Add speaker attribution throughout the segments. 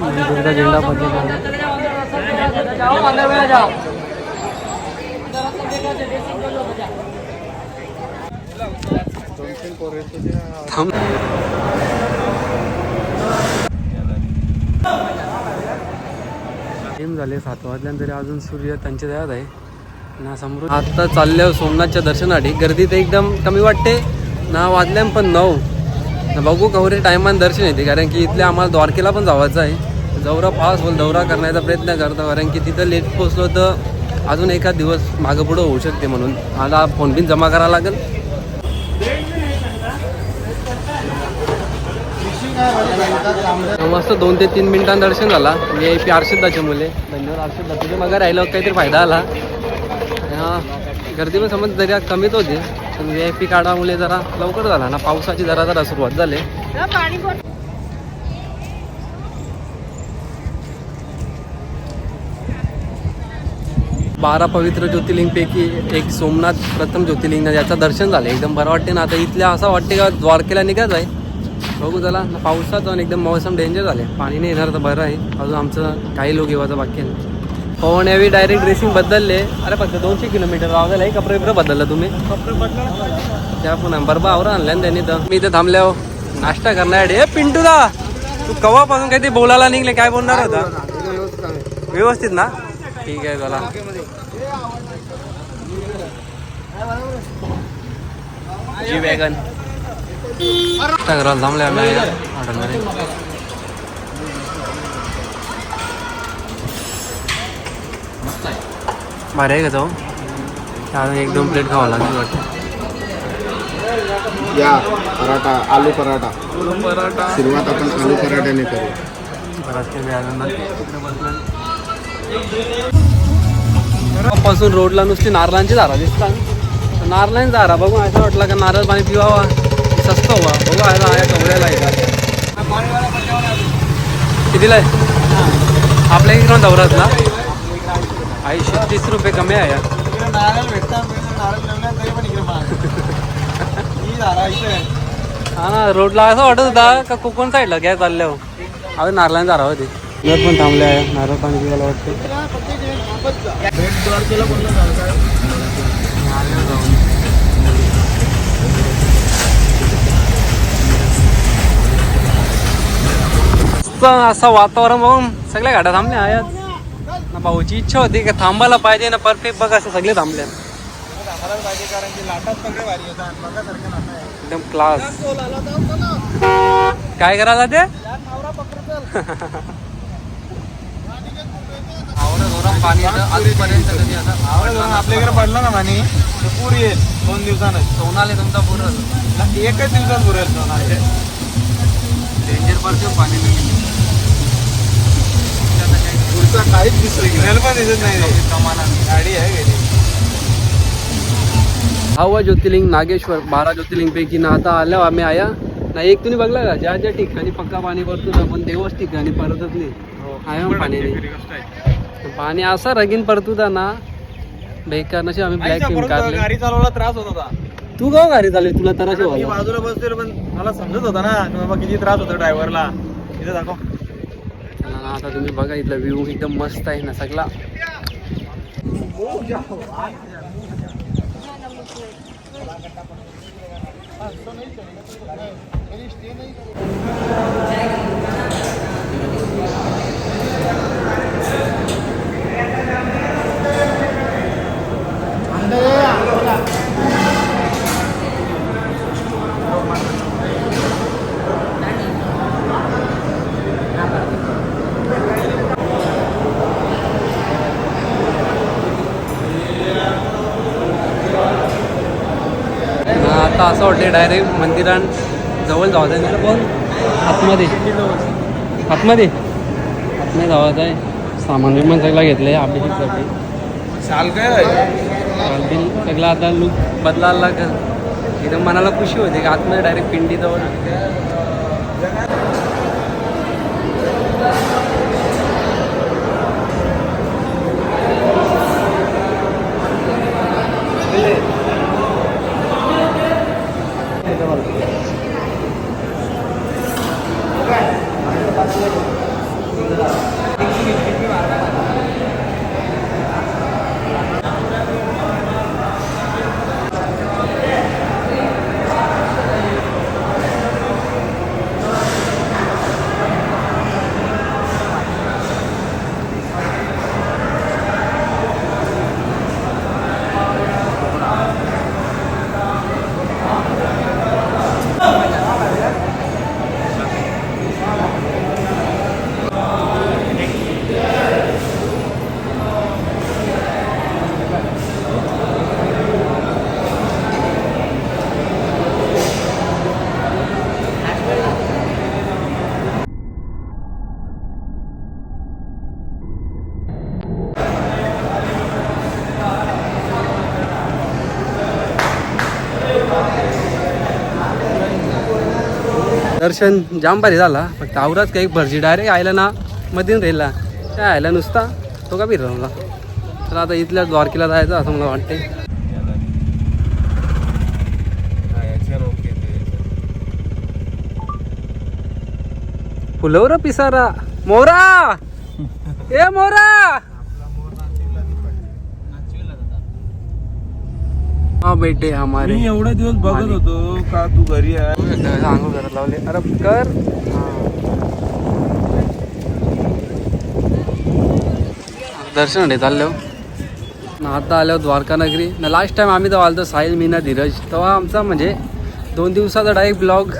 Speaker 1: दुर्गा झेंडा पडलेला थांब झाले सात वाजल्यानंतर अजून सूर्य त्यांच्या दयात आहे. ना समृद्ध आता चालल्या सोमनाथच्या दर्शनासाठी गर्दी तर एकदम कमी वाटते. ना वाजल्या पण नऊ. बघू कवरे टायमान दर्शन येते कारण की इथल्या आम्हाला द्वारकेला पण जावायचं आहे. जवरा पास होईल दौरा करण्याचा प्रयत्न करतो कारण की तिथं लेट पोचलो तर अजून एखाद दिवस मागं पुढं होऊ शकते म्हणून. मला फोन बिन जमा करावा लागेल. मस्त दोन ते तीन मिनिटांत दर्शन झाला. मी आय पी अर्षदाचे मुले. धन्यवाद अर्षदा तुझे मग राहिलं काहीतरी फायदा आला. गर्दी पण समज जरा कमीच होती. पण व्ही आय पी काढामुळे जरा लवकर झाला ना. पावसाची जरा जरा सुरुवात झाली. बारा पवित्र ज्योतिर्लिंगपैकी एक सोमनाथ प्रथम ज्योतिर्लिंग याचं दर्शन झालं. एकदम बरं वाटते ना. आता इथल्या असं वाटते का द्वारकेला निघायचं आहे? बघू चला पावसात आणि एकदम मौसम डेंजर झाले पाणी नाही येणार तर बरं आहे. अजून आमचं काही लोक येवायचं बाकी आहे पवन यावेळी डायरेक्ट ड्रेसिंग बदलले. अरे फक्त दोनशे किलोमीटर रावलेलं आहे कपडे बिपडे बदललं तुम्ही? त्या पण बरोबर आवरा आणल्या ना त्यांनी तर. मी इथे थांबल्यावर नाश्ता करण्यासाठी ए पिंटू दा तू कवापासून काही ते बोलायला निघले? काय बोलणार होता? व्यवस्थित ना? ठीक आहे चला. G wagon. करायला थांबले आम्ही हॉटेलमध्ये. भारी आहे का जाऊ अजून एक दोन प्लेट खावं लागेल वाटतं.
Speaker 2: या पराठा आलू पराठा.
Speaker 1: पराठा.
Speaker 2: सुरुवात आपण आलू पराठ्याने करू.
Speaker 1: पासून रोडला नुसती नारळांची झाडा दिसतात. नारळांची झाडा बघू असं वाटलं का नारळ पाणी पिवावा? स्वस्त व्हा बघू आहे आया कवड्याला आहे कितीला आहे? आपल्या इकडे दौरात ना? ऐंशी तीस रुपये कमी आहे.
Speaker 2: नारळ भेटतात ही
Speaker 1: हा ना रोडला असं वाटत होता का कोकण साईडला घ्या चालल्या अजून नारळांची झाडा होती. घर पण थांबले आहे. नारळ पाणी पिवायला वाटते असं वातावरण बघून सगळ्या गाड्या थांबल्या आहेत. ना भाऊची इच्छा होती की थांबायला पाहिजे ना परफेक्ट बघ असं सगळे थांबले एकदम क्लास काय करायला ते? जोरात पाणी येतं. आजपर्यंत कधी असं
Speaker 2: आवड आपल्या इकडे पडलं ना पाणी तर पूर येईल दोन दिवसानच
Speaker 1: सोनाले तुमचा पूर्ण
Speaker 2: एकच दिवसात पुरेल सोनाले.
Speaker 1: डेंजर परफ्यूम पाणी
Speaker 2: पुढचा काहीच दिसत पण दिसत नाही. रे. गाडी आहे गेली
Speaker 1: हवा ज्योतिर्लिंग नागेश्वर बारा ज्योतिर्लिंगपैकी ना आता आल्यावर आम्ही आया. ना एक तुम्ही बघला का? ज्या ज्या ठिकाणी पक्का पाणी पडतो ना पण देवच ठिकाणी परतच नाही. आहे मग पाणी नाही. पाणी असा रगीन परतुदा ना बेकार नशी आम्ही ब्लॅक फिल्म काढले.
Speaker 2: गाडी चालवायला त्रास होत होता.
Speaker 1: तू गाव गाडी चालली तुला तर अशी
Speaker 2: मी
Speaker 1: व्हायला.
Speaker 2: बाजूला बसलेलो पण मला समजत होता ना की बाबा किती त्रास होतो ड्रायव्हरला इथे दाखव.
Speaker 1: चला आता तुम्ही बघा इथला व्ह्यू एकदम मस्त आहे ना सगळा ना, आता असं वाटते डायरेक्ट मंदिरात जवळ जावं आहे पण आतमध्ये. आतमध्ये? आतमध्ये जावं आहे सामान बिमान सगळं घेतलं आहे अभिषेकसाठी
Speaker 2: चाल काय
Speaker 1: बिल सगळं आता लुक बदलायला लागेल. एकदम मनाला खुशी होते की आतमध्ये डायरेक्ट पिंडी जवळ দেখতে পারো दर्शन जाम भारी झाला. फक्त आवराच काही भरजी डायरेक्ट आयला ना मधीन राहिला. काय आयला नुसता? तो का फिरवला तर आता इथल्या द्वारकेला जायचं असं मला वाटते फुलवरा पिसारा. मोरा! ए मोरा! हा बेटे हमारे
Speaker 2: मी एवढे दिवस बघत होतो का तू घरी आहे?
Speaker 1: आंघोळ करत लावले. अरे कर. दर्शन नाही चाललो ना आता आलो द्वारका नगरी ना लास्ट टाइम आम्ही तेव्हा आलतो साहिल मीना धीरज. तेव्हा आमचा म्हणजे दोन दिवसाचा डायरेक्ट ब्लॉग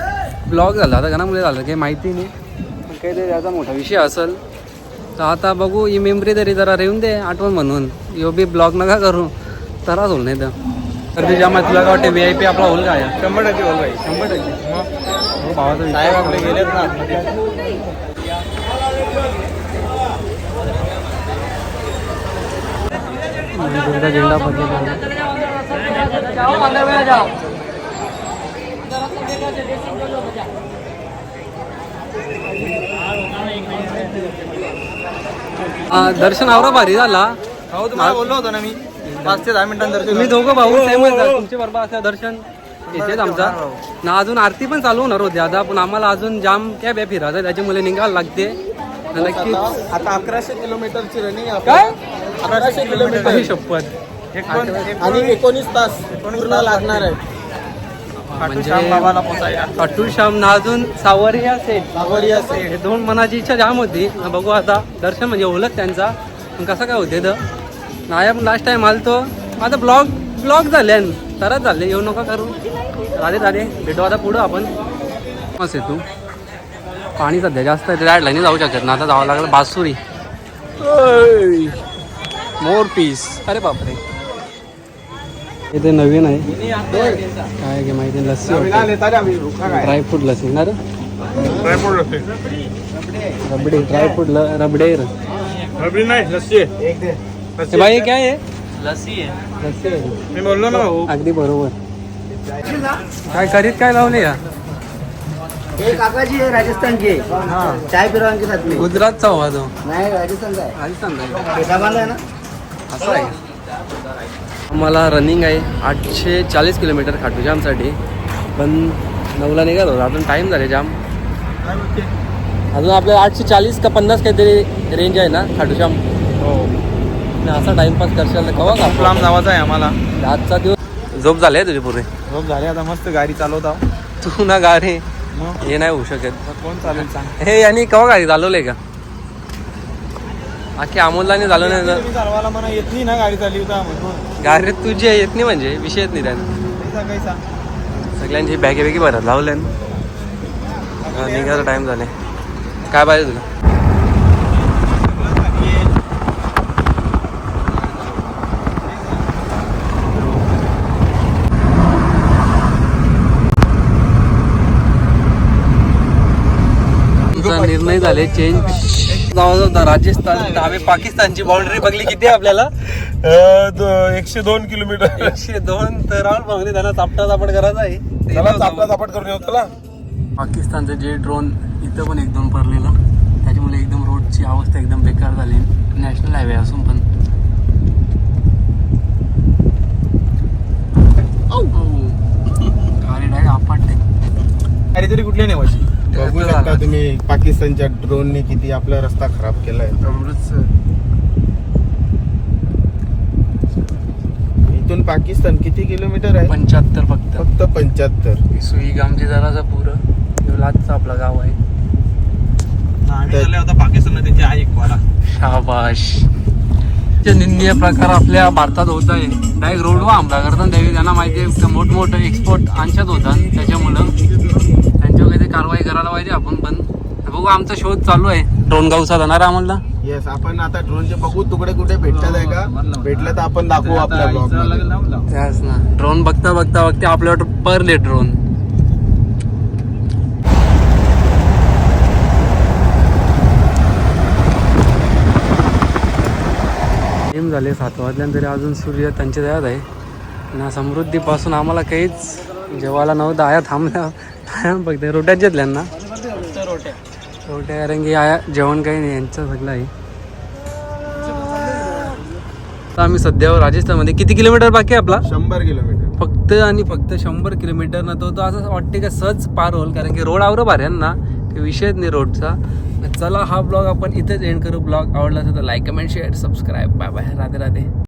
Speaker 1: ब्लॉग झाला आता घरामुळे झालं काही माहिती नाही. पण काहीतरी त्याचा मोठा विषय असेल. तर आता बघू ही मेमरी तरी जरा रेवून दे आठवण म्हणून. यो बी ब्लॉग नका करू. तराच होईल नाही तर. तर मग तुला काय वाटते व्ही आय पी आपला होईल काय
Speaker 2: शंभर टक्के बोल भाई.
Speaker 1: शंभर टक्के. भावाचा विषय.
Speaker 2: साहेब आपले गेलेत ना आतमध्ये.
Speaker 1: दुर्गा झेंडा हा, दर्शन आवरा भारी झाला.
Speaker 2: हो तुम्हाला बोललो होतो ना मी. पाच ते दहा मिनिटांनी दर्शन
Speaker 1: तुम्ही दोघं भाऊ सेमच आहे. तुमचे बरोबर असं दर्शन येतेच आमचा. ना अजून आरती पण चालू होणार होती आता. पण आम्हाला अजून जाम कॅब आहे फिरायचं त्याच्यामुळे निघायला लागते. तर नक्कीच
Speaker 2: आता अकराशे किलोमीटरची रनिंग
Speaker 1: काय?
Speaker 2: अकराशे किलोमीटर.
Speaker 1: शपथ.
Speaker 2: आणि एकोणीस तास पूर्ण लागणार आहे.
Speaker 1: म्हणजे अटूल श्याम ना अजून सावरिया सेट.
Speaker 2: सावरिया.
Speaker 1: हे दोन मनाची इच्छा जाम होती. बघू आता दर्शन म्हणजे ओळख त्यांचा. पण कसं काय होते तर नाही आपण लास्ट टाइम आलतो. आता ब्लॉग ब्लॉग झाले. तरच झाले येऊ नका करू. राधे राधे. भेटू आता पुढं आपण. मस्त आहे तू. पाणी सध्या जास्त आहे त्या लाईनी जाऊ शकत ना आता जावं लागलं बासुरी. मोर पीस अरे बापरे. इथे नवीन आहे. काय की माहिती लस्सी ड्रायफ्रूट लस्सी. ना रे? रबडी ड्रायफ्रूट रबडे.
Speaker 2: नाही लस्सी
Speaker 1: हे भाई हे काय आहे
Speaker 2: लस्सी आहे
Speaker 1: लस्सी आहे
Speaker 2: मी बोललो ना भाऊ
Speaker 1: अगदी बरोबर। काय करीत काय लावले या?
Speaker 3: एक काकाजी है राजस्थान के चाय पिरवान के साथ में
Speaker 1: गुजरातचा हवा तो.
Speaker 3: नहीं राजस्थान का है
Speaker 1: राजस्थान आहे
Speaker 3: है ना?
Speaker 1: असं आहे. आम्हाला रनिंग आहे. आठशे चाळीस किलोमीटर खाटू जामसाठी. पण नऊला निघालो अजून टाईम झाले जाम. अजून आपल्याला आठशे चाळीस का पन्नास काहीतरी रेंज आहे ना खाटू असा टाइमपास करशाल कवा
Speaker 2: खूप लांब जावाचं आहे आम्हाला.
Speaker 1: का आजचा दिवस झोप झाले तुझे पुरे
Speaker 2: झोप झाली आता मस्त गाडी चालवता.
Speaker 1: तू ना गाडी?
Speaker 2: मग?
Speaker 1: हे नाही होऊ शकत.
Speaker 2: कोण चालेल सांग.
Speaker 1: हे यांनी कवा गाडी चालवले का? बाकी अमोललाने झालं नाही तर
Speaker 2: तुम्ही चालवायला म्हणा येत नाही ना गाडी चालवता
Speaker 1: गाडी तुझी आहे, येत नाही म्हणजे विषय येत नाही त्यानं सगळ्यांची बॅगे बॅगे भरत लावले निघायचा टाइम झाले काय पाहिजे तुला तुमचा निर्णय झाले चेंज होता राजस्थान आम्ही पाकिस्तानची बाउंड्री बघली किती आहे आपल्याला?
Speaker 2: एकशे दोन किलोमीटर.
Speaker 1: एकशे दोन तर बघले त्यांना चापटा चापट करायचा आहे.
Speaker 2: त्याला. चापला चापट करून येऊ त्याला.
Speaker 1: पाकिस्तानचं जे ड्रोन इथं पण एकदम पडलेलं. त्याच्यामुळे एकदम रोडची अवस्था एकदम बेकार झाली. नॅशनल हायवे असून पण. गाडी डायरेक्ट आपटते.
Speaker 2: गाडी तरी कुठली नाही वाशी
Speaker 4: बघू शकता. तुम्ही. पाकिस्तानच्या ड्रोनने किती आपला रस्ता खराब केलाय. इथून पाकिस्तान किती किलोमीटर आहे?
Speaker 1: पंच्याहत्तर फक्त.
Speaker 4: फक्त पंच्याहत्तर.
Speaker 1: सुई गामची जरासा पुरं. लाचचं आपलं गाव आहे.
Speaker 2: होता पाकिस्तान त्यांची आई वाला
Speaker 1: शाबाश. जे निंदनीय प्रकार आपल्या भारतात होत आहे डायरेक्ट रोडवर हमला करतात त्यावेळी त्यांना माहिती आहे मोठमोठे एक्सपोर्ट आणच्यात होतात त्याच्यामुळं त्यांच्यावर काहीतरी कारवाई करायला पाहिजे आपण पण बघू आमचा शोध चालू आहे. ड्रोन गावचा जाणार आहे आम्हाला?
Speaker 4: येस आपण आता ड्रोनचे बघू तुकडे कुठे भेटतात आहे का? भेटलं तर आपण दाखवू आपल्या ब्लॉग
Speaker 1: त्याच ना. ड्रोन बघता बघता बघता आपल्यावर परले ड्रोन झाले सात वाजल्यानंतर तरी अजून सूर्य त्यांच्या दयात आहे. ना समृद्धीपासून आम्हाला काहीच जेवायला नव्हतं आया थांबल्या. फक्त रोट्यात घेतल्यांना शेवटी कारण की आया जेवण काही नाही यांचं सगळं आहे. आता आम्ही सध्या राजस्थानमध्ये किती किलोमीटर बाकी आहे आपला?
Speaker 4: शंभर किलोमीटर.
Speaker 1: फक्त आणि फक्त शंभर किलोमीटर ना तो तो असं वाटते का सहज पार होईल कारण की रोड आवरं आहे ना काही विषयच नाही रोडचा. चला हा ब्लॉग आपण इथेच एंड करू. ब्लॉग आवडला तर like comment share subscribe bye bye Radhe Radhe.